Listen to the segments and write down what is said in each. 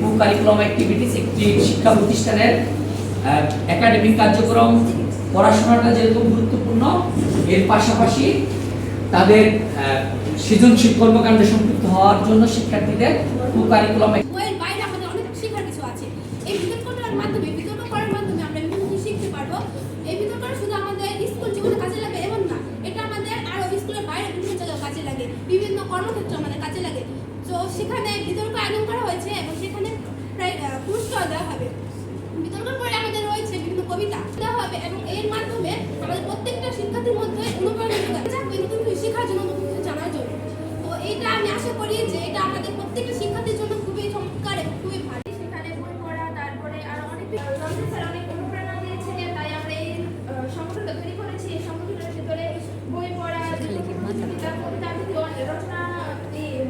Co curriculum activities একটি শিক্ষা প্রতিষ্ঠানের একাডেমিক কার্যক্রম। পড়াশোনাটা যেহেতু গুরুত্বপূর্ণ, এর পাশাপাশি তাদের সৃজনশীল কর্মকাণ্ডে সম্পৃক্ত হওয়ার জন্য শিক্ষার্থীদের কারিকুলাম করি যে এটা আমাদের প্রত্যেকটা শিক্ষার্থীর জন্য খুবই চমৎকার এবং খুবই ভালো সেখানে বই পড়া তারপরে আরও অনেক রঞ্জন স্যার অনেক অনুপ্রেরণা দিয়েছেন তাই আমরা এই সংগঠনটা তৈরি করেছি। এই সংগঠনের ভিতরে বই পড়া প্রতিযোগিতা কবিতা রচনা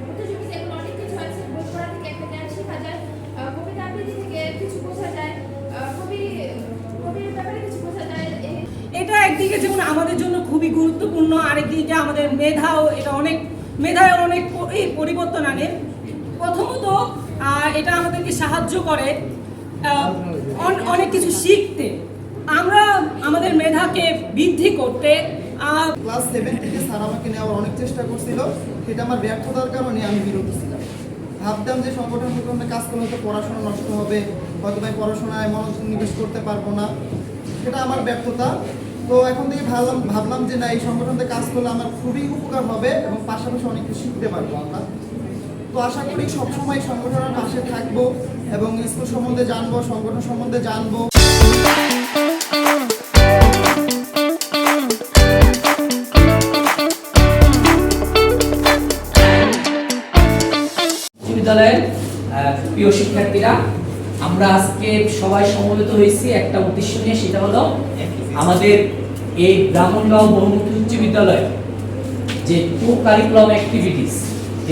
প্রতিযোগিতা এগুলো অনেক কিছু আছে। বই পড়া থেকে একটা জ্ঞান শেখা যায় কবিতা আবৃত্তি থেকে কিছু বোঝা যায় কবি কবির ব্যাপারে কিছু বোঝা যায়। এটা একদিকে যেমন আমাদের জন্য খুবই গুরুত্বপূর্ণ আরেকদিকে আমাদের মেধাও এটা অনেক মেধায় অনেক পরিবর্তন আনে। প্রথমত এটা আমাদেরকে সাহায্য করে অনেক কিছু শিখতে। আমরা আমাদের মেধাকে বৃদ্ধি করতে ক্লাস সেভেন থেকে স্যার আমাকে নেওয়ার অনেক চেষ্টা করছিল। সেটা আমার ব্যর্থতার কারণে আমি বিরত ছিলাম। ভাবতাম যে সংগঠন মধ্যে কাজ করলে হয়তো পড়াশোনা নষ্ট হবে হয়তো পড়াশোনায় মনোনিবেশ করতে পারব না। সেটা আমার ব্যর্থতা। তো এখন থেকে ভাবলাম ভাবলাম যে না, এই সংগঠনতে কাজ করলে আমার খুবই উপকার হবে এবং পাশাপাশি অনেক কিছু শিখতে পারব আমরা। তো আশা করি সবসময় সংগঠনের পাশে থাকব এবং স্কুল সম্বন্ধে জানব, সংগঠন সম্বন্ধে জানব। বিশ্ববিদ্যালয়ের প্রিয় শিক্ষার্থীরা আমরা আজকে সবাই সমবেত হয়েছি। একটা উদ্দেশ্য নিয়ে, সেটা হলো আমাদের এই ব্রাহ্মণগাঁও বহুমুখী উচ্চ বিদ্যালয় যে কো কারিকুলাম অ্যাক্টিভিটিস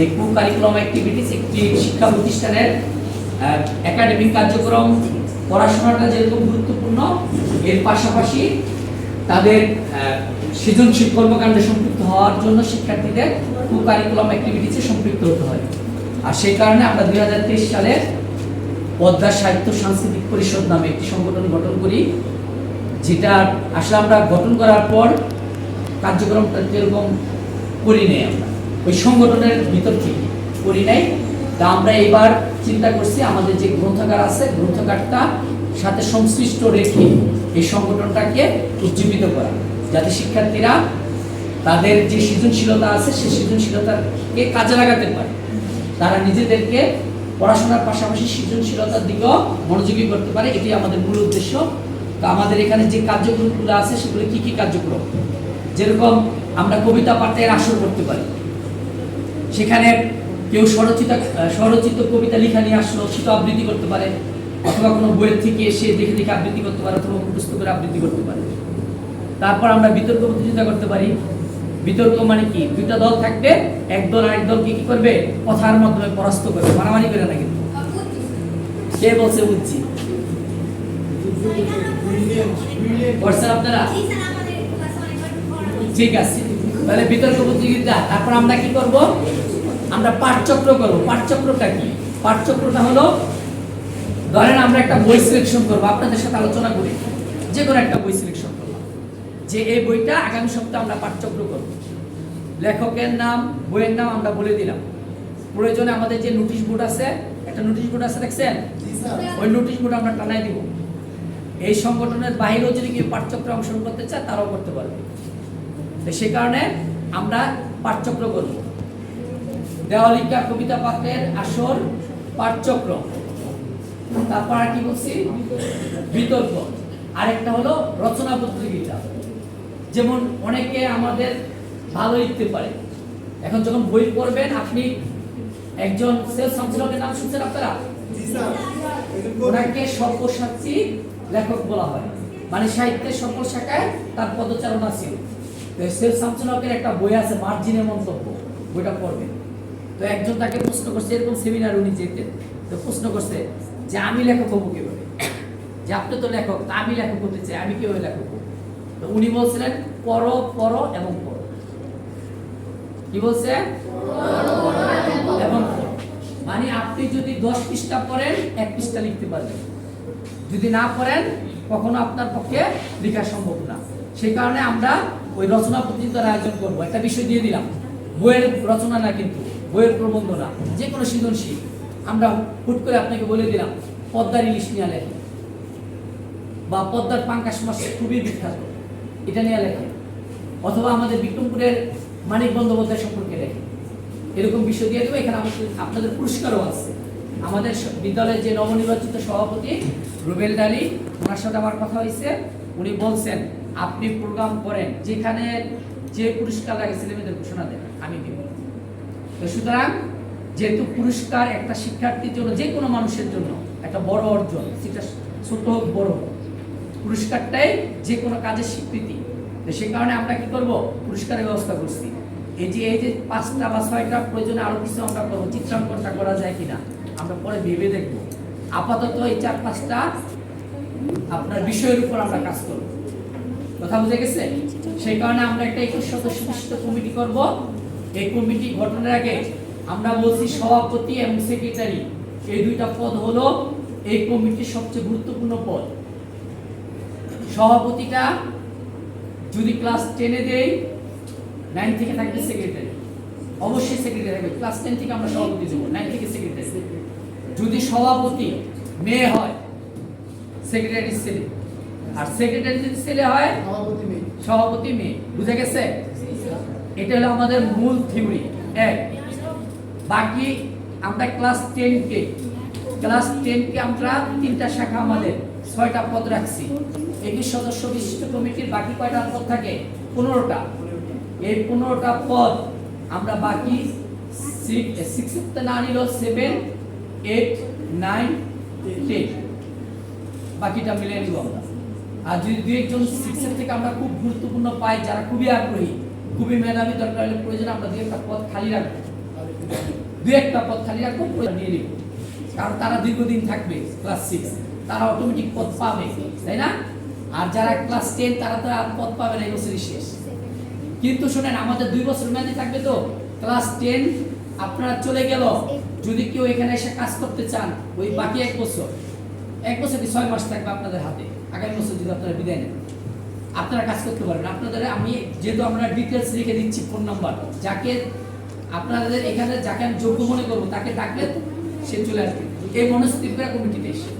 এই কো কারিকুলাম অ্যাক্টিভিটিস একটি শিক্ষা প্রতিষ্ঠানের একাডেমিক কার্যক্রম, পড়াশোনাটা যেরকম গুরুত্বপূর্ণ, এর পাশাপাশি তাদের সৃজনশীল কর্মকাণ্ডে সম্পৃক্ত হওয়ার জন্য শিক্ষার্থীদের কো কারিকুলাম অ্যাক্টিভিটিসে সম্পৃক্ত হতে হয়। আর সেই কারণে আমরা দুই সালে পদ্মা সাহিত্য সাংস্কৃতিক পরিষদ নামে একটি সংগঠন গঠন করি, যেটা আসলে আমরা গঠন করার পর কার্যক্রমটা যেরকম করি নাই আমরা, ওই সংগঠনের ভিতর থেকে করি নাই। তা আমরা এবার চিন্তা করছি আমাদের যে গ্রন্থাগার আছে, গ্রন্থাগারটা সাথে সংশ্লিষ্ট রেখে এই সংগঠনটাকে উজ্জীবিত করা, যাতে শিক্ষার্থীরা তাদের যে সৃজনশীলতা আছে সেই সৃজনশীলতাকে কাজে লাগাতে পারে। তারা নিজেদেরকে পড়াশোনার পাশাপাশি সৃজনশীলতার দিকেও মনোযোগী করতে পারে, এটি আমাদের মূল উদ্দেশ্য। তো আমাদের এখানে যে কার্যক্রমগুলো আছে, সেগুলো কি কি কার্যক্রম? যেরকম আমরা কবিতা পাঠের আসর করতে পারি। সেখানে কেউ স্বরচিত স্বরচিত কবিতা লেখা নিয়ে আসলো, সেটা আবৃত্তি করতে পারে, অথবা কোনো বইয়ের থেকে এসে দেখে দেখে আবৃত্তি করতে পারে, অথবা মুখস্থ করে আবৃত্তি করতে পারে। তারপর আমরা বিতর্ক প্রতিযোগিতা করতে পারি বিতর্ক মানে কি? দুইটা দল থাকবে, এক দল আরেক দলকে কি করবে? কথার মাধ্যমে পরাস্ত করবে। মারামারি করে না কিন্তু। কে বলছে বুঝছি? আপনারা? ঠিক আছে। তাহলে বিতর্ক প্রতিযোগিতা। তারপর আমরা কি করব? আমরা পাঠচক্র করব। পাঠচক্রটা কি? পাঠচক্রটা হলো, ধরেন আমরা একটা বই সিলেকশন করব। আপনাদের সাথে আলোচনা করি। যে কোনো একটা বই সিলেকশন যে এই বইটা আগামী সপ্তাহে আমরা পাঠচক্র করব। লেখকের নাম বইয়ের নাম আমরা বলে দিলাম। প্রয়োজনে আমাদের যে নোটিশ বোর্ড আছে একটা নোটিশ বোর্ড আছে দেখছেন? ওই নোটিশ বোর্ড আমরা টানাই দিব। এই সংগঠনের বাইরেও যদি কেউ পাঠচক্রে অংশগ্রহণ করতে চায় তারাও করতে পারবে। তো সে কারণে আমরা পাঠচক্র করব। দেওয়ালিকা কবিতা পাঠের আসর পাঠচক্র তারপর আর কি বলছি? বিতর্ক। আরেকটা হলো রচনা প্রতিযোগিতা। যেমন অনেকে আমাদের ভালো লিখতে পারে। এখন যখন বই পড়বেন আপনি একজন সেল সংচালকের নাম শুনছেন আপনারা? ওনাকে সর্বসাক্ষী লেখক বলা হয়। মানে সাহিত্যের সকল শাখায় তার পদচারণা ছিল। তো সেল সামচলকের একটা বই আছে মার্জিনের মন্তব্য। বইটা পড়বে তো একজন তাকে প্রশ্ন করছে এরকম সেমিনার উনি যেতেন তো প্রশ্ন করছে যে আমি লেখক হব কীভাবে? যে আপনি তো লেখক তা আমি লেখক হতে চাই আমি কীভাবে লেখক উনি বলছিলেন পর পর এবং পর কি বলছে? এবং মানে মানে আপনি যদি দশ পৃষ্ঠা পড়েন, এক পৃষ্ঠা লিখতে পারবেন। যদি না পড়েন, কখনো আপনার পক্ষে লেখা সম্ভব না। সেই কারণে আমরা ওই রচনা প্রতিযোগিতার আয়োজন করব। একটা বিষয় দিয়ে দিলাম। বইয়ের রচনা না কিন্তু, বইয়ের প্রবন্ধ না যে কোনো সৃজনশীল। আমরা হুট করে আপনাকে বলে দিলাম, পদ্মার ইলিশ নিয়ে বা পদ্মার পাঙ্কাশ মাছ খুবই বিখ্যাত। এটা নিয়ে লেখেন অথবা আমাদের বিক্রমপুরের মানিক বন্দ্যোপাধ্যায় সম্পর্কে লেখেন এরকম বিষয় দিয়ে দেবো, এখানে আমাদের আপনাদের পুরস্কারও আছে। আমাদের বিদ্যালয়ের যে নবনির্বাচিত সভাপতি রুবেল ডালি, ওনার সাথে আমার কথা হয়েছে। উনি বলছেন, আপনি প্রোগ্রাম করেন, যেখানে যে পুরস্কার লাগে ছেলেমেয়েদের ঘোষণা দেন, আমি দিব। তো সুতরাং, যেহেতু পুরস্কার একটা শিক্ষার্থীর জন্য, যে কোনো মানুষের জন্য একটা বড় অর্জন, সেটা ছোট হোক, বড় হোক পুরস্কারটাই যে কোনো কাজের স্বীকৃতি। সে কারণে আমরা কি করব? পুরস্কারের ব্যবস্থা করছি। এই যে এই যে পাঁচটা বা ছয়টা প্রয়োজনে আরও কিছু আমরা করব, চিত্রাঙ্কনটা করা যায় কিনা, আমরা পরে ভেবে দেখব। আপাতত এই চার পাঁচটা আপনার বিষয়ের উপর আমরা কাজ করব। কথা বুঝে গেছে? সেই কারণে আমরা একটা একুশ সদস্য বিশিষ্ট কমিটি করব। এই কমিটি গঠনের আগে আমরা বলছি সভাপতি এবং সেক্রেটারি, এই দুইটা পদ হলো এই কমিটির সবচেয়ে গুরুত্বপূর্ণ পদ। সভাপতিটা যদি ক্লাস টেনে দেই নাইন থেকে থাকবে সেক্রেটারি অবশ্যই সেক্রেটারি থাকবে। ক্লাস টেন থেকে আমরা সভাপতি দেবো নাইন থেকে সেক্রেটারি যদি সভাপতি মেয়ে হয় সেক্রেটারি ছেলে। আর সেক্রেটারি যদি ছেলে হয় সভাপতি মেয়ে। সভাপতি মেয়ে। বুঝে গেছে? এটা হলো আমাদের মূল থিওরি এক বাকি আমরা ক্লাস টেনকে ক্লাস টেনকে আমরা তিনটা শাখা আমাদের ছয়টা পদ রাখছি। একুশ সদস্য বিশিষ্ট কমিটির বাকি কয়টা পদ থাকে? পনেরোটা। এই পনেরোটা পদ আমরা বাকি না নিল সেভেন এইট নাইন টেন বাকিটা মিলিয়ে নিব আমরা। আর যদি দু একজন সিক্সের থেকে আমরা খুব গুরুত্বপূর্ণ পাই, যারা খুবই আগ্রহী, খুবই মেধাবী, দরকার হলে প্রয়োজন, আমরা দু একটা পদ খালি রাখব। দু একটা পদ খালি রাখব নিয়ে নিব। কারণ তারা দীর্ঘদিন থাকবে ক্লাস সিক্স তারা অটোমেটিক পদ পাবে, তাই না? আর যারা ক্লাস টেন তারা তো পদ পাবে না, এই বছরই শেষ। কিন্তু শোনেন, আমাদের দুই বছর মেয়াদি থাকবে তো? ক্লাস টেন আপনারা চলে গেল। যদি কেউ এখানে এসে কাজ করতে চান, ওই বাকি এক বছর। এক বছর কি ছয় মাস থাকবে আপনাদের হাতে? আগামী বছর যদি আপনারা বিদায় নেন। আপনারা কাজ করতে পারবেন। আপনাদের, আমি যেহেতু আমরা ডিটেলস লিখে দিচ্ছি ফোন নাম্বার যাকে আপনাদের এখানে যাকে আমি যোগ্য মনে করব, তাকে ডাকলে সে চলে আসবে। এই মনস্থির করে কমিটিতে এসে।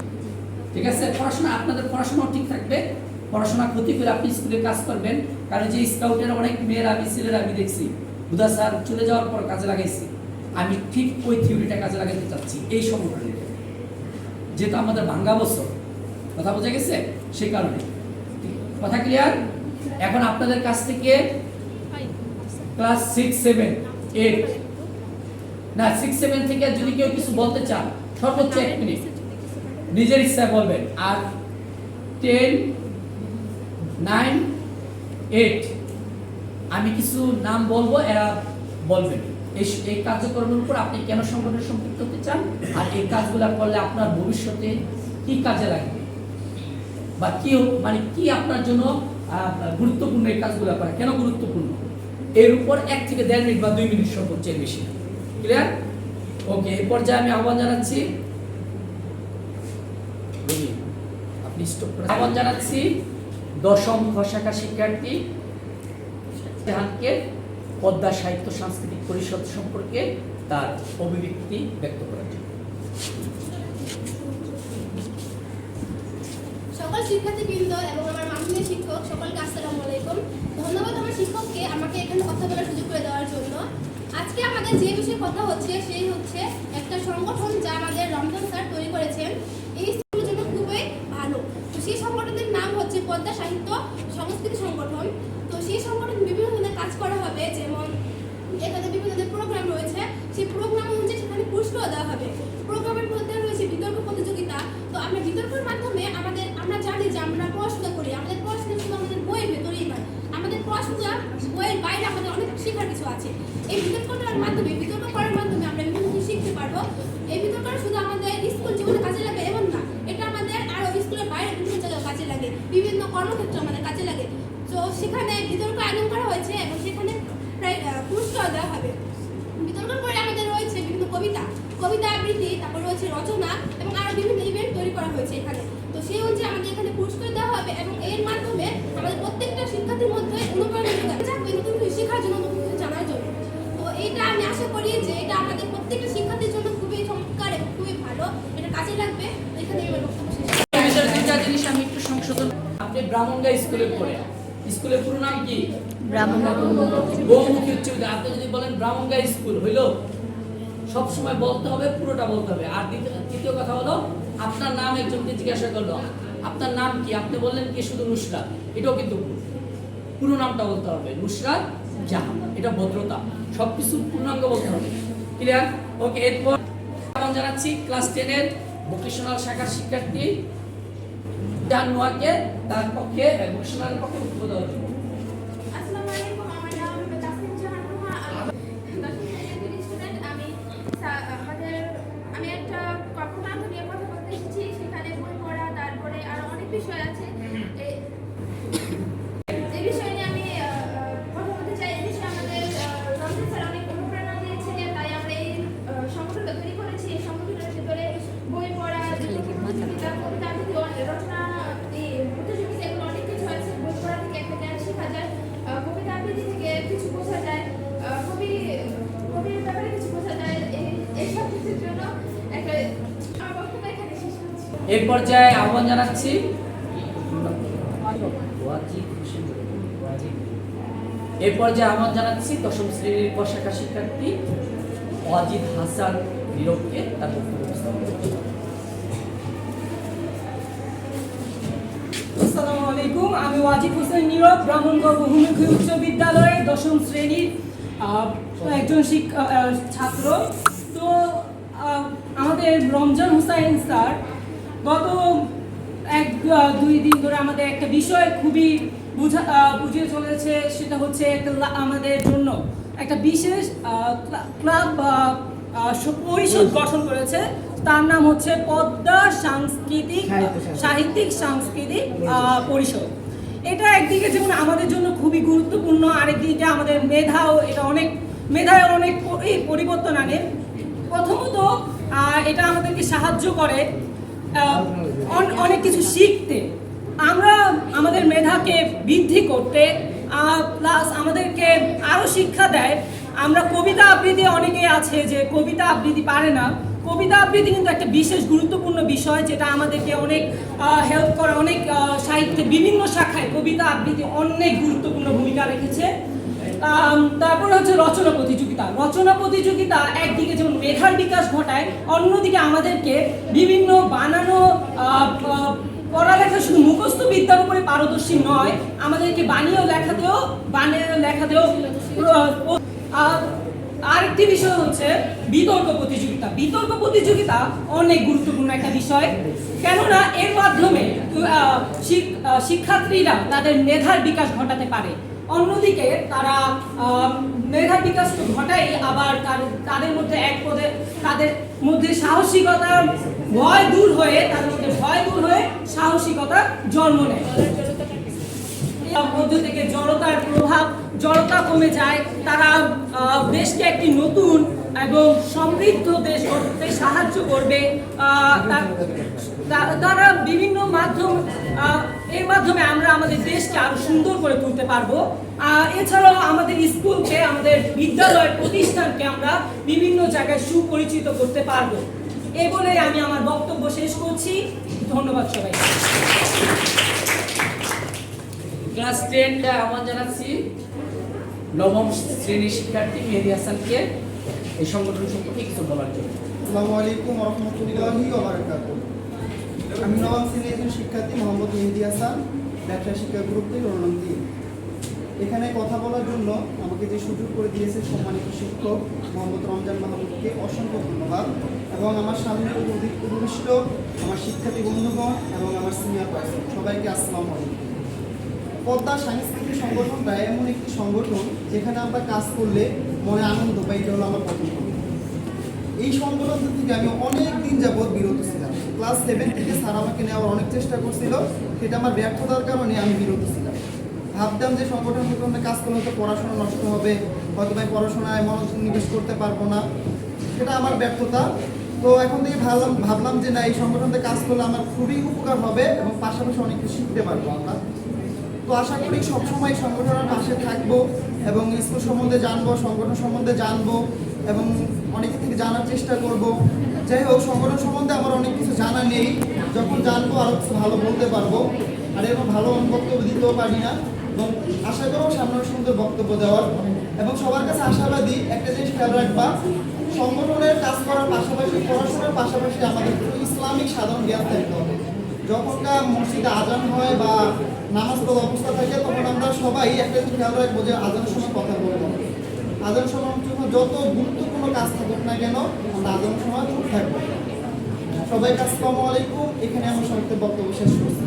ঠিক আছে? পড়াশোনা, আপনাদের পড়াশোনাও ঠিক থাকবে। পড়াশোনা ক্ষতি করে আপনি স্কুলে কাজ করবেন, কারণ যে স্কাউটের অনেক মেয়েরা, আমি ছেলেরা, আমি দেখছি হুদা স্যার চলে যাওয়ার পর কাজে লাগাইছি। আমি ঠিক ওই থিওরিটা কাজে লাগাতে চাচ্ছি, এই সংগঠনে। যেহেতু আমাদের ভাঙ্গা বছর, কথা বোঝা গেছে? সেই কারণে। কথা ক্লিয়ার এখন আপনাদের কাছ থেকে ক্লাস সিক্স সেভেন এইট না সিক্স সেভেন থেকে যদি কেউ কিছু বলতে চান, সর্বোচ্চ এক মিনিট নিজের ইচ্ছায় বলবেন। আর টেন নাইন এইট। আমি কিছু নাম বলব এরা বলবেন এই এই কার্যক্রমের উপর আপনি কেন সংগঠনে সম্পৃক্ত হতে চান? আর এই কাজগুলো করলে আপনার ভবিষ্যতে কি কাজে লাগবে? বা কি মানে কি আপনার জন্য গুরুত্বপূর্ণ এই কাজগুলো করা? কেন গুরুত্বপূর্ণ? এর উপর এক থেকে দেড় মিনিট বা দুই মিনিট সর্বোচ্চ এর বেশি। ক্লিয়ার ওকে এই পর্যায়ে আমি আহ্বান জানাচ্ছি। আপনি আহ্বান জানাচ্ছি দশম খ শিক্ষার্থী জাহানকে পদ্মা সাহিত্য সাংস্কৃতিক পরিষদ সম্পর্কে তার অভিব্যক্তি ব্যক্ত করার জন্য। সকল এবং আমার মাধ্যমিক শিক্ষক, সকলকে আসসালামু আলাইকুম। ধন্যবাদ আমার শিক্ষককে আমাকে এখানে কথা বলার সুযোগ করে দেওয়ার জন্য। আজকে আমাদের যে বিষয়ে কথা হচ্ছে, সেই হচ্ছে একটা সংগঠন যা আমাদের রমজান স্যার তৈরি করেছেন এই স্কুলের জন্য খুবই ভালো তো সেই সংগঠনের নাম হচ্ছে পদ্মা সাহিত্য, সংস্কৃতি সংগঠন। তো সেই সংগঠন বিভিন্ন ধরনের কাজ করা হবে, যেমন এখানে বিভিন্ন ধরনের প্রোগ্রাম রয়েছে। সেই প্রোগ্রাম অনুযায়ী সেখানে পুরস্কার দেওয়া হবে। প্রোগ্রামের মধ্যে রয়েছে বিতর্ক প্রতিযোগিতা। তো আমরা বিতর্কের মাধ্যমে আমাদের, আমরা জানি যে আমরা পড়াশোনা করি। আমাদের পড়াশোনা শুধু আমাদের বইয়ের ভেতরেই নয়, আমাদের পড়াশোনা বইয়ের বাইরে আমাদের অনেক শেখার কিছু আছে। এই বিতর্কটার মাধ্যমে, বিতর্ক করার মাধ্যমে আমরা বিভিন্ন কিছু শিখতে পারব। এই বিতর্কটা শুধু আমাদের স্কুল জীবনে কাজে লাগে এমন না এটা আমাদের আরও স্কুলের বাইরে বিভিন্ন জায়গায় কাজে লাগে বিভিন্ন কর্মক্ষেত্রে আমাদের কাজে লাগে। তো সেখানে বিতর্ক আয়োজন করা হয়েছে এবং সেখানে প্রায় পুরস্কার দেওয়া হবে। বিতর্কের পরে আমাদের রয়েছে বিভিন্ন কবিতা। কবিতা আবৃত্তি, তারপর রয়েছে রচনা এবং আরও বিভিন্ন ইভেন্ট তৈরি করা হয়েছে এখানে। তো সেই অনুযায়ী আমাদের এখানে পুরস্কার দেওয়া হবে এবং এর মাধ্যমে আমাদের প্রত্যেকটা শিক্ষার্থীর মধ্যে অনুপ্রেরণা শেখার জন্য জানার জন্য। তো এইটা আমি আশা করি যে এটা আমাদের প্রত্যেকটা শিক্ষার্থীর জন্য খুবই চমৎকার এবং খুবই ভালো। এটা কাজে লাগবে। এখানে বক্তব্য শেষ এর ভিতরে দুইটা জিনিস আমি একটু সংশোধন আপনি ব্রাহ্মণগা স্কুলে পড়ে। স্কুলের পুরো নাম কি? বহুমুখী উচ্চ বিদ্যালয়। আপনি যদি বলেন ব্রাহ্মণগা স্কুল হইল? সব সময় বলতে হবে পুরোটা বলতে হবে। আর দ্বিতীয় কথা হলো আপনার নাম একজনকে জিজ্ঞাসা করল আপনার নাম কি? আপনি বললেন কি শুধু নুসরাত। এটাও কিন্তু পুরো নামটা বলতে হবে নুসরাত জাহান। এটা ভদ্রতা। সবকিছু পূর্ণাঙ্গ বলতে হবে। ক্লিয়ার ওকে এরপর জানাচ্ছি ক্লাস টেনের ভোকেশনাল শাখার শিক্ষার্থী জান নোয়াকে তার পক্ষে ভোকেশনালের পক্ষে বক্তব্য এই পর্যায়ে আহ্বান জানাচ্ছি। এই পর্যায়ে আহ্বান জানাচ্ছি দশম শ্রেণির পশাখা শিক্ষার্থী ওয়াজিদ হাসান নীরবকে তার বক্তব্য উপস্থাপন আসসালামু আমি ওয়াজিদ হোসেন নীরব, ব্রাহ্মণগড় বহুমুখী উচ্চ বিদ্যালয়ের দশম শ্রেণির একজন শিক্ষা ছাত্র। তো আমাদের রমজান হুসাইন স্যার গত এক দুই দিন ধরে আমাদের একটা বিষয় খুবই বুঝা বুঝিয়ে চলেছে সেটা হচ্ছে একটা আমাদের জন্য একটা বিশেষ ক্লাব বা পরিষদ গঠন করেছে। তার নাম হচ্ছে পদ্মা সাংস্কৃতিক সাহিত্যিক সাংস্কৃতিক পরিষদ। এটা একদিকে যেমন আমাদের জন্য খুবই গুরুত্বপূর্ণ আরেকদিকে আমাদের মেধাও এটা অনেক মেধায় অনেক পরিবর্তন আনে। প্রথমত এটা আমাদেরকে সাহায্য করে অনেক কিছু শিখতে। আমরা আমাদের মেধাকে বৃদ্ধি করতে প্লাস আমাদেরকে আরও শিক্ষা দেয়। আমরা কবিতা আবৃত্তি অনেকে আছে যে কবিতা আবৃত্তি পারে না। কবিতা আবৃত্তি কিন্তু একটা বিশেষ গুরুত্বপূর্ণ বিষয় যেটা আমাদেরকে অনেক হেল্প করে অনেক আহ, সাহিত্যে বিভিন্ন শাখায় কবিতা আবৃত্তি অনেক গুরুত্বপূর্ণ ভূমিকা রেখেছে। তারপর হচ্ছে রচনা প্রতিযোগিতা। রচনা প্রতিযোগিতা একদিকে মেধার বিকাশ ঘটায়, অন্যদিকে আমাদেরকে বিভিন্ন বানানো পড়ালেখা শুধু মুখস্থ বিদ্যার উপরে পারদর্শী নয়, আমাদেরকে বানিয়েও লেখাতেও বানিয়ে লেখাতেও আরেকটি বিষয় হচ্ছে বিতর্ক প্রতিযোগিতা। বিতর্ক প্রতিযোগিতা অনেক গুরুত্বপূর্ণ একটা বিষয়, কেননা এর মাধ্যমে শিক্ষার্থীরা তাদের মেধার বিকাশ ঘটাতে পারে। অন্যদিকে তারা মেধার বিকাশ তো ঘটায় আবার তাদের মধ্যে এক পদে, তাদের মধ্যে সাহসিকতা, ভয় দূর হয়ে, তাদের মধ্যে ভয় দূর হয়ে সাহসিকতা জন্ম নেয়। মধ্য থেকে জড়তার প্রভাব, জড়তা কমে যায়। তারা দেশকে একটি নতুন এবং সমৃদ্ধ দেশ করতে সাহায্য করবে। তারা বিভিন্ন মাধ্যম এর মাধ্যমে আমরা আমাদের দেশকে আরও সুন্দর করে তুলতে পারব। এছাড়াও আমাদের স্কুলকে আমাদের বিদ্যালয় প্রতিষ্ঠানকে আমরা বিভিন্ন জায়গায় সুপরিচিত করতে পারব। এই বলে আমি আমার বক্তব্য শেষ করছি। ধন্যবাদ সবাইকে। ক্লাস টেনটা আহ্বান জানাচ্ছি। নবম শ্রেণির শিক্ষার্থী মেহেদি হাসানকে। এই সংগঠন সম্পর্কে কিছু বলার জন্য। আসসালামু আলাইকুম রহমতুল্লাহি আমি নবম শ্রেণির একজন শিক্ষার্থী, মোহাম্মদ মেহেদি হাসান, ব্যবসা শিক্ষা গ্রুপ থেকে নম্বর এখানে কথা বলার জন্য আমাকে যে সুযোগ করে দিয়েছে সম্মানিত শিক্ষক মোহাম্মদ রমজান মাহমুদকে অসংখ্য ধন্যবাদ। এবং আমার সামনে উপবিষ্ট আমার শিক্ষার্থী বন্ধুগণ এবং আমার সিনিয়র পার্সন সবাইকে আসসালামু পদ্মা সাংস্কৃতিক সংগঠনটা এমন একটি সংগঠন যেখানে আমরা কাজ করলে মনে আনন্দ পাই, এটা হলো আমার প্রথম এই সংগঠন থেকে আমি অনেক দিন যাবৎ বিরত ছিলাম। ক্লাস সেভেন থেকে স্যার আমাকে নেওয়ার অনেক চেষ্টা করছিল, সেটা আমার ব্যর্থতার কারণে আমি বিরত ছিলাম। ভাবতাম যে সংগঠন মধ্যে কাজ করলে হয়তো পড়াশোনা নষ্ট হবে, হয়তো ভাই পড়াশোনায় মনোনিবেশ করতে পারব না। সেটা আমার ব্যর্থতা। তো এখন থেকে ভাবলাম ভাবলাম যে না, এই সংগঠনতে কাজ করলে আমার খুবই উপকার হবে এবং পাশাপাশি অনেক কিছু শিখতে পারব আমরা। তো আশা করি সবসময় সংগঠনের পাশে থাকব এবং স্কুল সম্বন্ধে জানব, সংগঠন সম্বন্ধে জানব এবং অনেকে থেকে জানার চেষ্টা করব। যাই হোক, সংগঠন সম্বন্ধে আমার অনেক কিছু জানা নেই। যখন জানব আরও কিছু ভালো বলতে পারব। আর এরকম ভালো বক্তব্য দিতেও পারি না। এবং আশা করব সামনে সুন্দর বক্তব্য দেওয়ার। এবং সবার কাছে আশাবাদী, একটা জিনিস খেয়াল রাখবা, সংগঠনের কাজ করার পাশাপাশি, পড়াশোনার পাশাপাশি আমাদের ইসলামিক সাধারণ জ্ঞান থাকতে হবে। যখনকার মসজিদে আজান হয় বা নামাজ অবস্থা থাকে, তখন আমরা সবাই একটা জিনিস খেয়াল রাখব যে আজানের সময় কথা বলব। আজান সময় জন্য যত গুরুত্বপূর্ণ কাজ থাকুক না কেন আমরা আজানের সময় চুপ থাকব। সবাই আসসালামু আলাইকুম। এখানে আমার সবাইকে বক্তব্য শেষ করছি।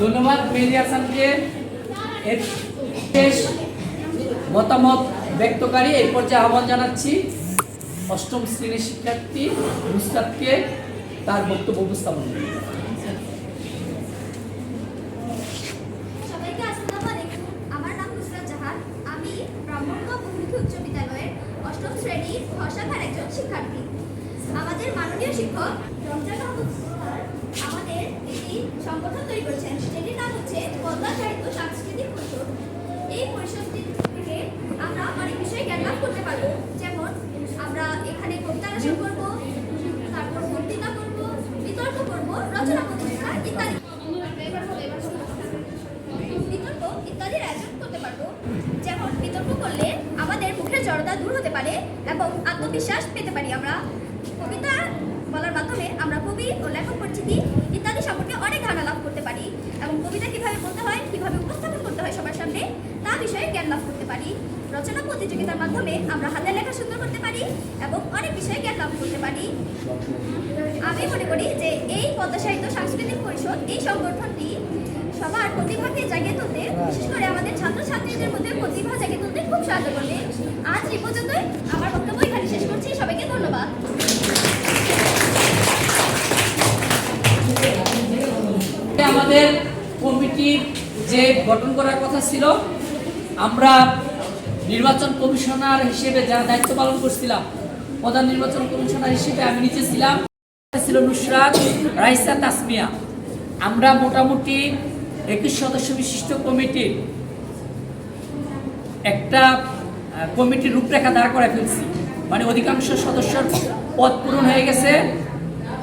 ধন্যবাদ মেহেদি হাসানকে। শেষ মতামত ব্যক্তকারী এই পর্যায়ে আহ্বান জানাচ্ছি অষ্টম শ্রেণির শিক্ষার্থী নুসরাতকে তার বক্তব্য উপস্থাপন করতে। সবাইকে আসসালামু আলাইকুম আমার নাম নুসরাত জাহান আমি ব্রাহ্মণগাঁও বহুমুখী উচ্চ বিদ্যালয়ের অষ্টম শ্রেণির ভাষাখার একজন শিক্ষার্থী আমাদের মাননীয় শিক্ষক রমজান মাহমুদ স্যার আমাদের একটি সংগঠন তৈরি করেছেন যেটির নাম হচ্ছে পদ্মা সাহিত্য সাংস্কৃতিক পরিষদ এই পরিষদটি থেকে আমরা অনেক বিষয়ে জ্ঞান লাভ করতে পারব যেমন আমরা রচনা করব, তারপর বক্তৃতা করব, বিতর্ক করব, রচনা প্রতিযোগিতা ইত্যাদি। বিতর্ক ইত্যাদির আয়োজন করতে পারব। যেমন বিতর্ক করলে আমাদের মুখের জড়তা দূর হতে পারে এবং আত্মবিশ্বাস পেতে পারি আমরা। কবিতা বলার মাধ্যমে আমরা কবি ও লেখক পরিচিতি ইত্যাদি সম্পর্কে অনেক ধারণা লাভ করতে পারি এবং কবিতা কীভাবে বলতে হয়, কীভাবে উপস্থাপন করতে হয় সবার সামনে, তা বিষয়ে জ্ঞান লাভ করতে পারি। রচনা প্রতিযোগিতার মাধ্যমে আমরা হাতের লেখা সুন্দর করতে পারি এবং অনেক বিষয়ে জ্ঞান লাভ করতে পারি আমি মনে করি যে এই পদ্মা সাহিত্য সাংস্কৃতিক পরিষদ এই সংগঠনটি সবার প্রতিভাকে জাগিয়ে তুলতে, বিশেষ করে আমাদের ছাত্রছাত্রীদের মধ্যে প্রতিভা জাগিয়ে তুলতে খুব সাহায্য করবে। আজ এই পর্যন্তই। আমার বক্তব্য এখানে শেষ করছি। সবাইকে ধন্যবাদ। আমাদের কমিটির যে গঠন করার কথা ছিল, আমরা নির্বাচন কমিশনার হিসেবে যারা দায়িত্ব পালন করছিলাম, প্রধান নির্বাচন কমিশনার হিসেবে আমি নিচে ছিলাম। ছিল নুসরাত, রাইসা তাসমিয়া। আমরা মোটামুটি একুশ সদস্য বিশিষ্ট কমিটির একটা কমিটির রূপরেখা দাঁড় করে ফেলছি। মানে অধিকাংশ সদস্যর পদ পূরণ হয়ে গেছে।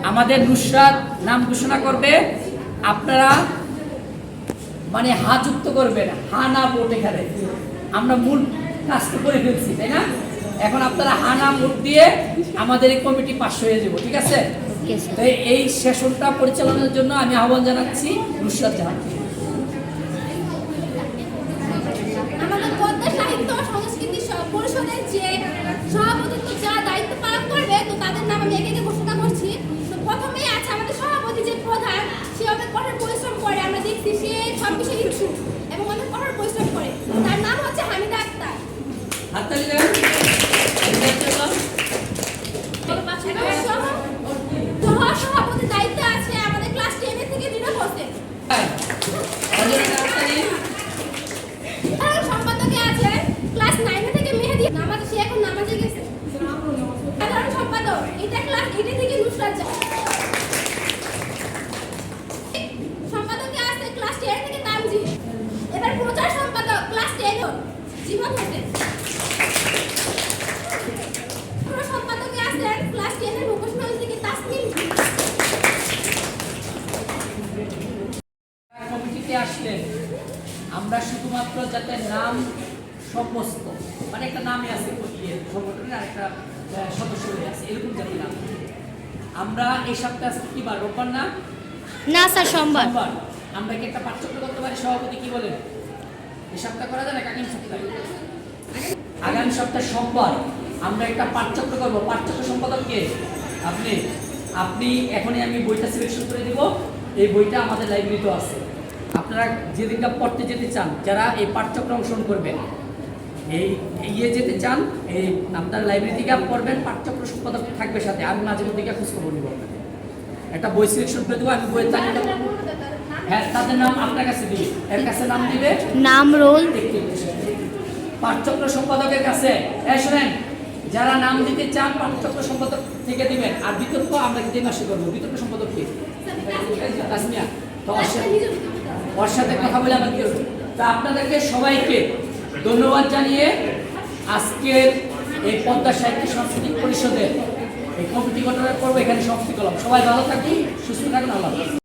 আমাদের নুসরাত নাম ঘোষণা করবে। আপনারা মানে হা যুক্ত করবেন হা না ভোট এখানে। আমরা মূল কাজটা করে ফেলছি তাই না? এখন আপনারা হা না ভোট দিয়ে আমাদের এই কমিটি পাশ হয়ে যাব ঠিক আছে? তো এই সেশনটা পরিচালনার জন্য আমি আহ্বান জানাচ্ছি নুসরাত জাহান तत्कालीन স্যার সোমবার আমরা কি একটা পাঠ্যক্রম করতে পারি? সভাপতি কি বলেন? এই সপ্তাহ করা যায় না আগামী সপ্তাহে? আগামী সপ্তাহে সোমবার আমরা একটা পার্থক্য করব। পার্থক্য সম্পাদক কে? আপনি। আপনি, এখনই আমি বইটা সিলেকশন করে দিব। এই বইটা আমাদের লাইব্রেরিতে আছে। আপনারা যেদিনটা পড়তে যেতে চান, যারা এই পাঠ্যক্রম অংশগ্রহণ করবেন, এই ইয়ে যেতে চান, এই আপনার লাইব্রেরি থেকে পড়বেন, পাঠ্যক্রম সম্পাদক থাকবে সাথে। আমি মাঝে মধ্যে খোঁজখবর নিব আপনাকে। একটা বই সিলেকশন করে দেবো আমি বইয়ের তালিকা হ্যাঁ তাদের নাম আপনার কাছে দিবে এর কাছে নাম দিবে? নাম রোল। পাঠচক্র সম্পাদকের কাছে। এই শুনেন যারা নাম দিতে চান পাঠচক্র সম্পাদক থেকে দিবেন। আর বিতর্ক আমরা কিন্তু মাসে করব। বিতর্ক সম্পাদক কি? তাসমিয়া। তো ওর সাথে- ওর সাথে কথা বলে আমার কি হচ্ছে তা আপনাদেরকে সবাইকে ধন্যবাদ জানিয়ে আজকের এই পদ্মা সাহিত্য সাংস্কৃতিক পরিষদের এই কমিটি গঠনের পর্ব এখানে সমাপ্তি করলাম সবাই ভালো থাকুন সুস্থ থাকুন আল্লাহ।